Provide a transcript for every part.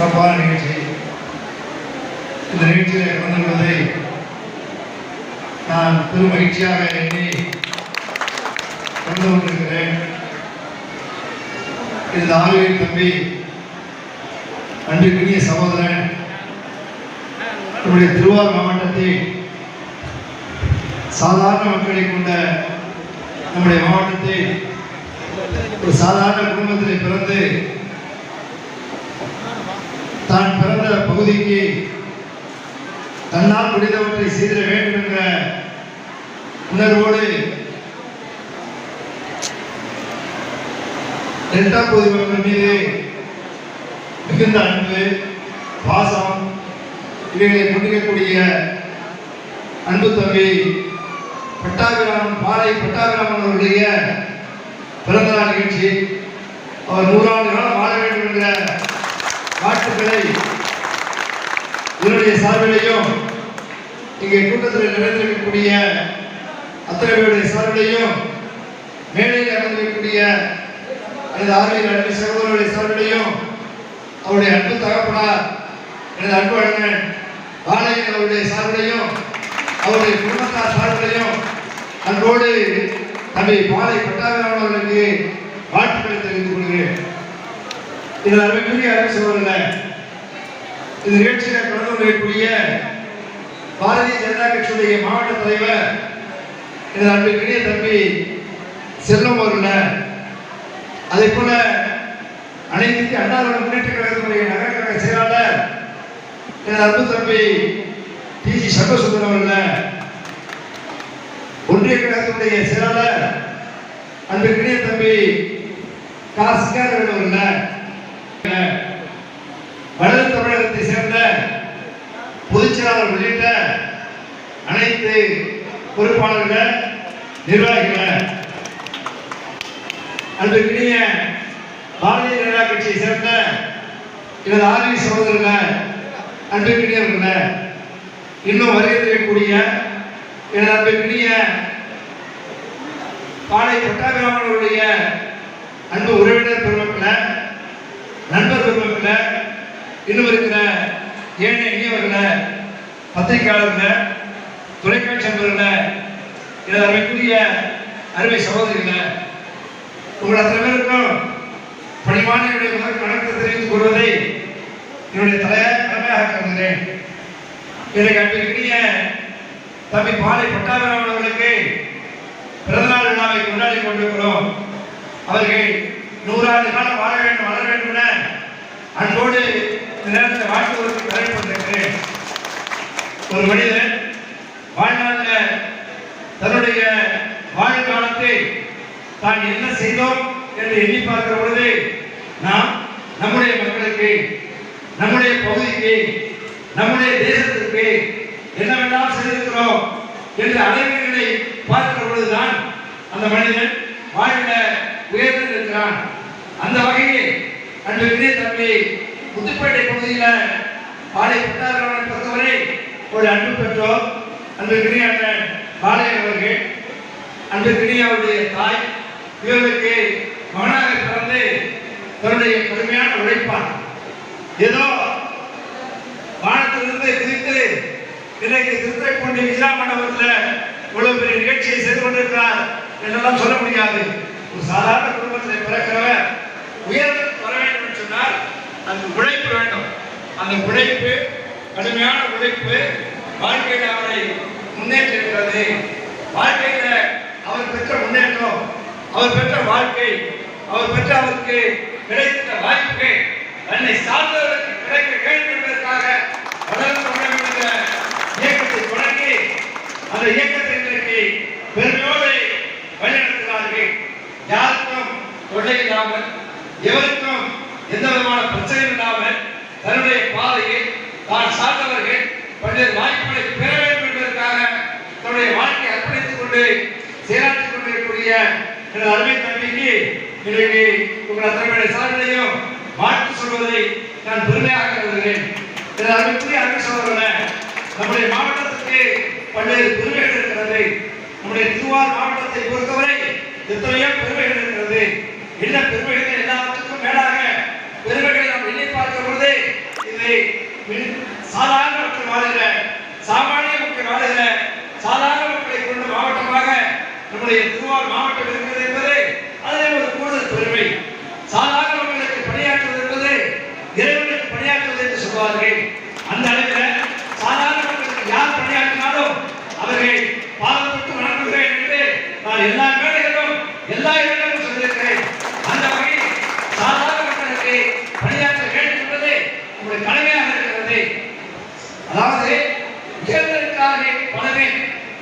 சிறப்பான நிகழ்ச்சி. இந்த நிகழ்ச்சியில் கலந்து நான் பெரும் மகிழ்ச்சியாக எண்ணி கலந்து கொண்டிருக்கிறேன் இந்த ஆளுநர் தம்பி அன்பிற்குரிய சகோதரன் நம்முடைய திருவாரூர் மாவட்டத்தை சாதாரண மக்களை கொண்ட நம்முடைய மாவட்டத்தை ஒரு சாதாரண குடும்பத்தில் பிறந்து தான் ஒதுக்கி தன்னால் முடிந்தவற்றை செய்திட வேண்டும் என்ற உணர்வோடு இரண்டாம் பகுதி மக்கள் மீது மிகுந்த அன்பு பாசம் இவைகளை கொண்டிருக்கக்கூடிய அன்பு தம்பி பட்டாபிராமன் பாறை பட்டாபிராமன் அவருடைய பிறந்த நாள் நிகழ்ச்சி. அவர் நூறாண்டு காலம் வாழ வேண்டும் என்ற வாழ்த்துக்களை பேருடைய சார்பிலையும் இங்கே கூட்டத்தில் நிறைந்திருக்கக்கூடிய அத்தனை பேருடைய சார்பிலையும் மேடையில் அமர்ந்திருக்கக்கூடிய எனது ஆர்வீர் அன்பு சகோதரருடைய சார்பிலையும் அவருடைய அன்பு தகப்பனார் எனது அன்பு அண்ணன் பாலையன் அவருடைய சார்பிலையும் அவருடைய குடும்பத்தார் சார்பிலையும் அன்போடு தம்பி பாலை பட்டாபிராமன் அவர்களுக்கு வாழ்த்துக்களை தெரிந்து கொள்கிறேன். இதில் அருமைக்குரிய அரசு சகோதரர்களே இந்த நிகழ்ச்சியில் கலந்து கொள்ளக்கூடிய பாரதிய ஜனதா கட்சியுடைய மாவட்ட தலைவர் எனது அன்பிற்குரிய தம்பி செல்வம் அவர்கள அதே போல அனைத்து இந்திய அண்ணா முன்னேற்ற கழகத்தினுடைய நகர கழக செயலாளர் எனது அன்பு தம்பி டி ஜி சர்வசுந்தரம் அவர்கள ஒன்றிய கழகத்தினுடைய செயலாளர் அன்பிற்குரிய தம்பி காசுக்காரர்கள் அவர்கள பொதுச்செயலாளர் உள்ளிட்ட அனைத்து பொறுப்பாளர்கள் நிர்வாகிகள் அன்றைக்கினிய பாரதிய ஜனதா கட்சியை சேர்ந்த எனது ஆர்வி சகோதரர்கள் அன்றைக்கினியவர்கள் இன்னும் வருகை தரக்கூடிய எனது அன்றைக்கினிய பாலை பட்டாபிராமனுடைய அன்பு உறவினர் பெருமக்களை நண்பர் பெருமக்களை இன்னும் இருக்கிற ஏனைய இனியவர்களை பத்திரிகையாளர்களை தொலைக்காட்சி நண்பர்களை எனது அருமைக்குரிய அருமை சகோதரிகளை உங்கள் அத்தனை பேருக்கும் பணிவான என்னுடைய முதல் வணக்கத்தை தெரிவித்துக் கொள்வதை என்னுடைய தலைய கடமையாக கருதுகிறேன். எனக்கு அன்பிற்குரிய தம்பி பாலை பட்டாபிராமன் அவர்களுக்கு பிறந்தநாள் விழாவை கொண்டாடி கொண்டிருக்கிறோம். அவர்கள் நூறாண்டு காலம் வாழ வேண்டும் வளர வேண்டும் என அன்போடு இந்த நேரத்தில் வாழ்த்துவதற்கு கடமைப்பட்டிருக்கிறேன் ஒரு மனிதன் வாழ்நாளில் தன்னுடைய வாழ்காலத்தை தான் என்ன செய்தோம் என்று எண்ணி பார்க்கிற பொழுது நாம் நம்முடைய மக்களுக்கு நம்முடைய பகுதிக்கு நம்முடைய தேசத்திற்கு என்னவெல்லாம் செய்திருக்கிறோம் என்று அனைவர்களை பார்க்கிற பொழுதுதான் அந்த மனிதன் வாழ்வில் உயர்ந்து இருக்கிறான் அந்த வகையில் அன்புக்குரிய தம்பி புதுப்பேட்டை பகுதியில் பாலை புத்தாரவனை பொறுத்தவரை ஒரு அன்பு பெற்றோர் அன்புக்குரிய அண்ணன் பாளையன் அவர்கள் அன்புக்குரிய அவருடைய தாய் இவர்களுக்கு மகனாக பிறந்து தன்னுடைய கடுமையான உழைப்பான் ஏதோ வானத்திலிருந்து குதித்து இன்றைக்கு திருத்துறைப்பூண்டி விஜயா மண்டபத்தில் இவ்வளவு பெரிய நிகழ்ச்சியை செய்து கொண்டிருக்கிறார் என்றெல்லாம் சொல்ல முடியாது. ஒரு சாதாரண குடும்பத்தில் பிறக்கிறவர் உயர்ந்து வர வேண்டும் என்று சொன்னால் அந்த உழைப்பு வேண்டும். அந்த உழைப்பு கடுமையான உழைப்பு வாழ்க்கையில் அவரை முன்னேற்றிருக்கிறது. வாழ்க்கையில் அவர் பெற்ற முன்னேற்றம் அவர் பெற்ற வாழ்க்கை அவர் பெற்ற அவருக்கு கிடைத்த வாய்ப்பு தன்னை சார்ந்தவர்களுக்கு கிடைக்க வேண்டும் என்பதற்காக வளர்ந்து என்ற இயக்கத்தை தொடங்கி அந்த இயக்கத்தை இன்றைக்கு பெருமையோடு வழிநடத்துகிறார்கள். யாருக்கும் தொல்லை இல்லாமல் எவருக்கும் எந்த விதமான பிரச்சனையும் இல்லாமல் தன்னுடைய பாதையில் தான் சார்ந்தவர்கள் பல்வேறு வாய்ப்புகளை பெற வேண்டும் என்பதற்காக தன்னுடைய வாழ்க்கையை அர்ப்பணித்துக் கொண்டு செயலாற்றிக் கொண்டிருக்கக்கூடிய எனது அருமை தம்பிக்கு இன்றைக்கு உங்கள் அத்தனை சார்பிலையும் வாழ்த்து சொல்வதை நான் பெருமையாக கருதுகிறேன். எனது அருமைக்குரிய அருமை சோதரர்களே நம்முடைய மாவட்டத்துக்கு பல்வேறு பெருமைகள் இருக்கிறது. நம்முடைய திருவாரூர் மாவட்டத்தை பொறுத்தவரை எத்தனையோ பெருமைகள் இருக்கிறது. என்ன பெருமைகள் எல்லாம் மேலாக பெருமைகளை நாம் எண்ணி பார்க்கும் பொழுது சாதாரண மக்கள் வாழுகிற சாமானிய மக்கள் வாழுகிற சாதாரண மக்களை கொண்ட மாவட்டமாக நம்முடைய திருவாரூர் மாவட்டம் இருக்கிறது என்பது அதிலே ஒரு கூடுதல் பெருமை. சாதாரண மக்களுக்கு பணியாற்றுவது என்பது இறைவனுக்கு பணியாற்றுவது என்று சொல்வார்கள். அந்த அளவில் சாதாரண மக்களுக்கு யார் பணியாற்றினாலும் அவர்கள் பாதப்பட்டு வணங்குகிறேன் என்று நான் எல்லா மேடைகளிலும் எல்லா இடங்களிலும் சொல்லியிருக்கிறேன் அந்த வகையில் சாதாரண மக்களுக்கு பணியாற்ற வேண்டும் என்பது உங்களுடைய கடமையாக இருக்கிறது அதாவது உயர்ந்திருக்கிறார்கள் பல பேர்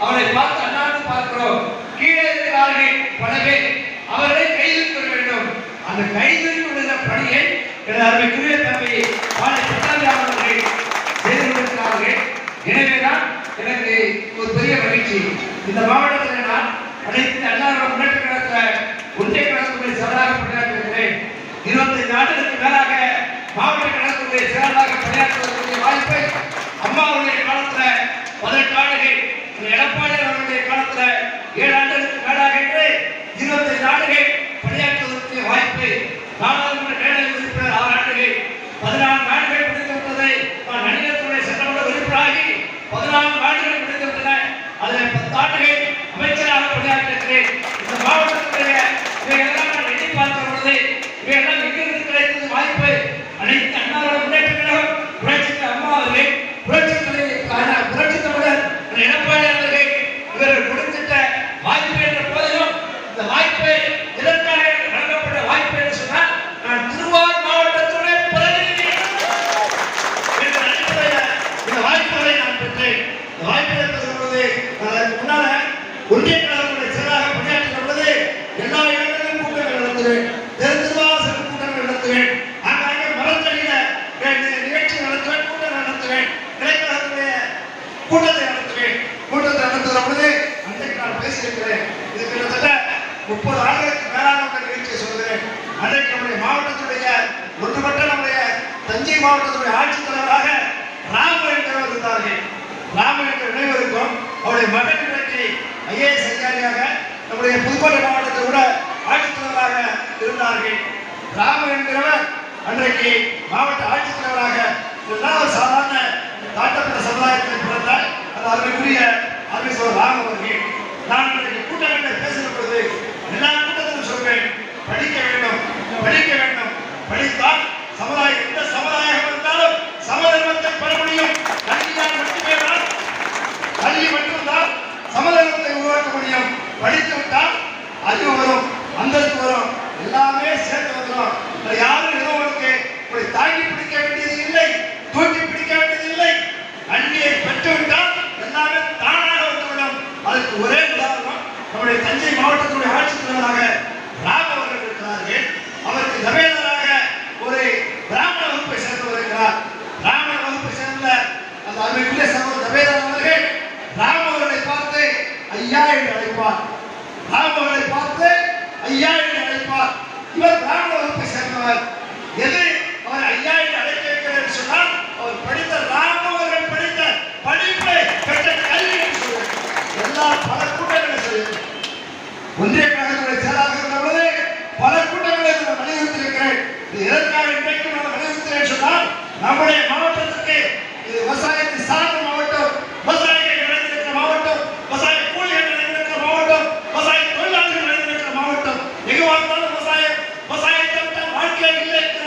அவரை பார்த்து அண்ணாந்து பார்க்கிறோம் கீழே இருக்கிறார்கள் பல பேர் அவர்களை கைது கொள்ள வேண்டும் அந்த கைது கொள்கிற பணியை எனது அருமைக்குரிய தம்பி பாலை பிரசாந்த் அவர்கள் செய்து கொண்டிருக்கிறார்கள் எனவேதான் எனக்கு ஒரு பெரிய மகிழ்ச்சி. இந்த மாவட்டத்தில் நான் அனைத்து அண்ணாவிட முன்னேற்ற கழக ஒன்றிய கழகத்துடைய செயலாக பணியாற்றுகிறேன் இருபத்தைந்து ஆண்டுகளுக்கு மேலாக மாவட்ட கழகத்துடைய செயலாளராக பணியாற்றுவதற்குரிய வாய்ப்பை அம்மாவுடைய காலத்தில் பதினெட்டு ஆண்டுகள் இந்த எடப்பாடி அவர்களுடைய காலத்துல ஏழு ஆண்டுகளுக்கு மேலாக என்று இருபத்தைந்து ஆண்டுகள் பணியாற்றுவதற்குரிய வாய்ப்பு நாடாளுமன்ற மேடை உறுப்பினர் ஆறு ஆண்டுகள் பதினான்கு ஆண்டுகள் முடிந்து விட்டதை நான் நடிகத்துறை சட்டமன்ற உறுப்பினராகி பதினான்கு ஆண்டுகள் முடிந்து விட்டன அதில் பத்து ஆண்டுகள் அமைச்சராக பணியாற்றிருக்கிறேன் இந்த மாவட்டத்துடைய இவையெல்லாம் நான் எண்ணி பார்த்த பொழுது இவையெல்லாம் எங்கிருந்து கிடைத்தது வாய்ப்பு அனைத்து அண்ணாவோட முன்னேற்ற கழகம் அம்மா அவர்கள் புரட்சி புரட்சி தமிழர் எடப்பாடி அவர்கள் இவர்கள் கொடுத்திட்ட வாய்ப்பு என்ற போதிலும் இந்த வாய்ப்பை எதற்காக எனக்கு வழங்கப்பட்ட வாய்ப்பு என்று சொன்னால் நான் திருவாரூர் மாவட்டத்துடைய பிரதிநிதி என்ற அடிப்படையில் இந்த வாய்ப்புகளை நான் பெற்றேன் இந்த வாய்ப்புகளை பெறும் பொழுது நான் அதற்கு முன்னால ஒன்றிய கழகத்துடைய செயலாளராக பணியாற்றுகிற பொழுது எல்லா இடங்களிலும் கூட்டங்கள் நடத்துவேன் தெரு திருவாசல் கூட்டங்கள் நடத்துவேன் ஆங்காங்கே மரத்தடியில நி- நிகழ்ச்சி நடத்துவேன் கூட்டம் நடத்துவேன் கிளைக்கழகத்துடைய கூட்டத்தை நடத்துவேன் கூட்டத்தை நடத்துகிற பொழுது அன்றைக்கு நான் பேசியிருக்கிறேன் இது கிட்டத்தட்ட முப்பது ஆண்டுகளுக்கு மேலான ஒரு நிகழ்ச்சியை சொல்கிறேன் அன்றைக்கு நம்முடைய மாவட்டத்துடைய ஒன்றுபட்ட நம்முடைய தஞ்சை மாவட்டத்துடைய ஆட்சித்தலைவராக ராமு என்றவர் இருந்தார்கள் ராமு என்ற நினைவருக்கும் அவருடைய மகன் இன்றைக்கு ஐஏஎஸ் அதிகாரியாக நம்முடைய புதுக்கோட்டை மாவட்டத்தை விட ஆட்சித்தலைவராக இருந்தார்கள். ராமு என்கிறவர் அன்றைக்கு மாவட்ட ஆட்சித்தலைவராக இதெல்லாம் ஒரு சாதாரண தாட்டப்பட்ட சமுதாயத்தில் பிறந்தால் அது அருமைக்குரிய அருமைசோர் ராம அவர்கள். நான் அருமைக்குரிய சகோதர தவேதர் அவர்கள் ராம் அவர்களை பார்த்து ஐயா என்று அழைப்பார். ராம் அவர்களை பார்த்து ஐயா என்று அழைப்பார். இவர் ராம வகுப்பை சேர்ந்தவர். எது அவர் ஐயா என்று அழைக்க வைக்கிறார் என்று சொன்னால் அவர் படித்த ராம் அவர்கள் படித்த படிப்பை பெற்ற கல்வி என்று சொல்லுவார். எல்லா பல கூட்டங்களை சொல்லுவார். ஒன்றிய கழகத்துடைய செயலாக இருந்த பொழுது பல கூட்டங்களை நான் வலியுறுத்தியிருக்கிறேன். இது எதற்காக இன்றைக்கு நான் வலியுறுத்துகிறேன் சொன்னால் நம்முடைய மாவட்டத்தில் के वार्ताला बसाए तब तक भारतीय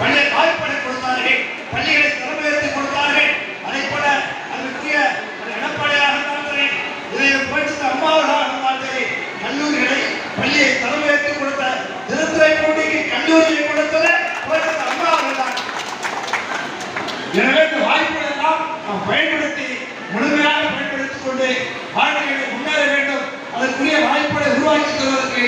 பள்ளி வாய்ப்புகளை கொடுத்தார்கள். பள்ளிகளை திறமையேற்றி கொடுத்தார்கள். அதே போல அதற்குரிய எடப்பாடியாக இருந்தாலும் சரி இதய புரட்சி அம்மாவர்களாக இருந்தாலும் சரி கல்லூரிகளை பள்ளியை திறமையேற்றி கொடுத்த திருத்துறைப்பூண்டிக்கு கல்லூரியை கொடுத்தது புரட்சி அம்மா அவர்கள் தான். எனவே இந்த வாய்ப்புகளை எல்லாம் நாம் பயன்படுத்தி முழுமையாக பயன்படுத்திக் கொண்டு வாழ்க்கையை முன்னேற வேண்டும். அதற்குரிய வாய்ப்புகளை உருவாக்கி தருவதற்கு